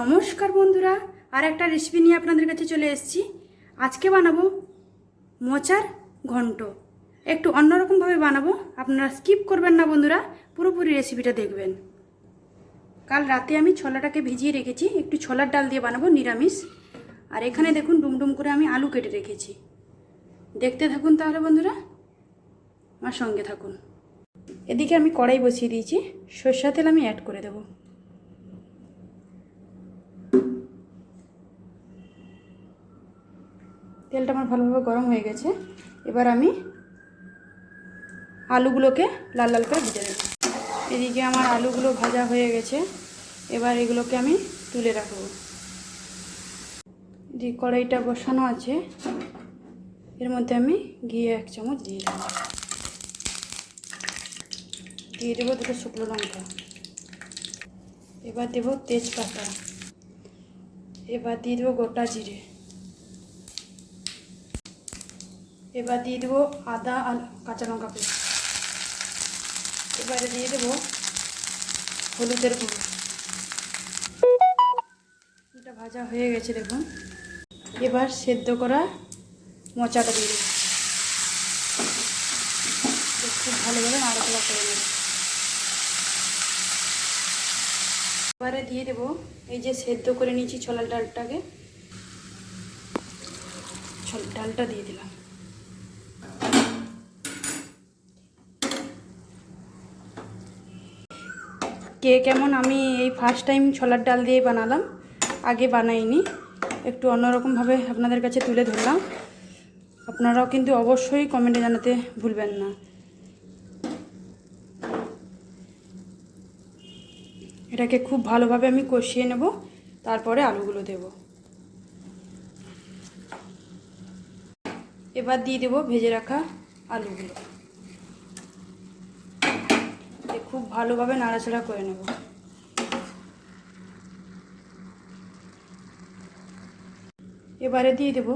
নমস্কার বন্ধুরা, আর একটা রেসিপি নিয়ে আপনাদের কাছে চলে এসেছি। আজকে বানাবো মোচার ঘন্ট। একটু অন্যরকমভাবে বানাবো, আপনারা স্কিপ করবেন না বন্ধুরা, পুরোপুরি রেসিপিটা দেখবেন। কাল রাতে আমি ছোলাটাকে ভিজিয়ে রেখেছি, একটু ছোলার ডাল দিয়ে বানাবো, নিরামিষ। আর এখানে দেখুন, ডুমডুম করে আমি আলু কেটে রেখেছি। দেখতে থাকুন তাহলে বন্ধুরা, আমার সঙ্গে থাকুন। এদিকে আমি কড়াই বসিয়ে দিয়েছি সর্ষা তেল আমি অ্যাড করে দেবো। তেলটা আমার ভালোভাবে গরম হয়ে গেছে। এবার আমি আলুগুলোকে লাল লাল করে ভেজে দেবো এদিকে আমার আলুগুলো ভাজা হয়ে গেছে। এবার এগুলোকে আমি তুলে রাখব। যে কড়াইটা বসানো আছে, এর মধ্যে আমি ঘি এক চামচ দিয়ে দেবো। দিয়ে দেবো দুটো শুকনো লঙ্কা। এবার দেবো তেজপাতা। এবার দিয়ে দেবো গোটা জিরে। এবার দিয়ে দেবো আদা আর কাঁচা লঙ্কা পেস্ট। এবারে দিয়ে দেবো হলুদের গুঁড়ো। এটা ভাজা হয়ে গেছে, দেখুন। এবার সেদ্ধ করা মোচাটা দিয়ে দেবো। খুব ভালোভাবে নাড়াচাড়া করে নেব। এবারে দিয়ে দেবো এই যে সেদ্ধ করে নিয়েছি ছোলার ডালটাকে ছোলার ডালটা দিয়ে দিলাম। কে কেমন আমি এই ফার্স্ট টাইম ছোলার ডাল দিয়ে বানালাম, আগে বানাইনি। একটু অন্যরকমভাবে আপনাদের কাছে তুলে ধরলাম। আপনারাও কিন্তু অবশ্যই কমেন্টে জানাতে ভুলবেন না। এটাকে খুব ভালোভাবে আমি কষিয়ে নেব, তারপরে আলুগুলো দেব। এবার দিয়ে দেবো ভেজে রাখা আলুগুলো। খুব ভালোভাবে নাড়াচাড়া করে নেব। এবারে দিয়ে দেব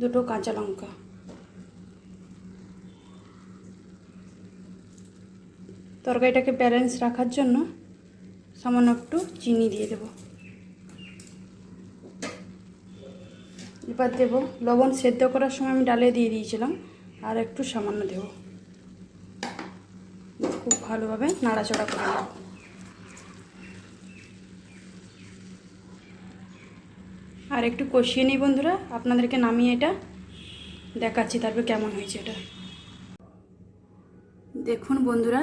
দুটো কাঁচা লঙ্কা। তরকারিটাকে ব্যালেন্স রাখার জন্য সামান্য একটু চিনি দিয়ে দেব। এবার দেব লবণ সেদ্ধ করার সময় আমি ডালে দিয়ে দিয়েছিলাম, আর একটু সামান্য দেব। খুব ভালোভাবে নাড়াচাড়া করে নেব। আর একটু কষিয়ে নিই বন্ধুরা, আপনাদেরকে নামিয়ে এটা দেখাচ্ছি, তারপর কেমন হয়েছে এটা। দেখুন বন্ধুরা,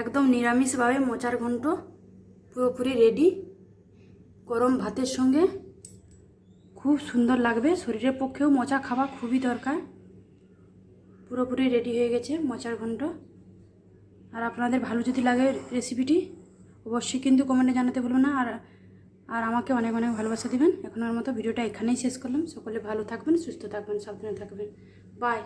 একদম নিরামিষভাবে মোচার ঘন্ট পুরোপুরি রেডি। গরম ভাতের সঙ্গে খুব সুন্দর লাগবে, শরীরের পক্ষেও মোচা খাওয়া খুবই দরকার। পুরোপুরি রেডি হয়ে গেছে মোচার ঘন্ট। আর আপনাদের ভালো যদি লাগে রেসিপিটি অবশ্যই কিন্তু কমেন্টে জানাতে ভুলবেন না। আর আর আমাকে অনেক অনেক ভালোবাসা দেবেন। এখনের মতো ভিডিওটা এখানেই শেষ করলাম। সকলে ভালো থাকবেন, সুস্থ থাকবেন, সাবধানে থাকবেন। বাই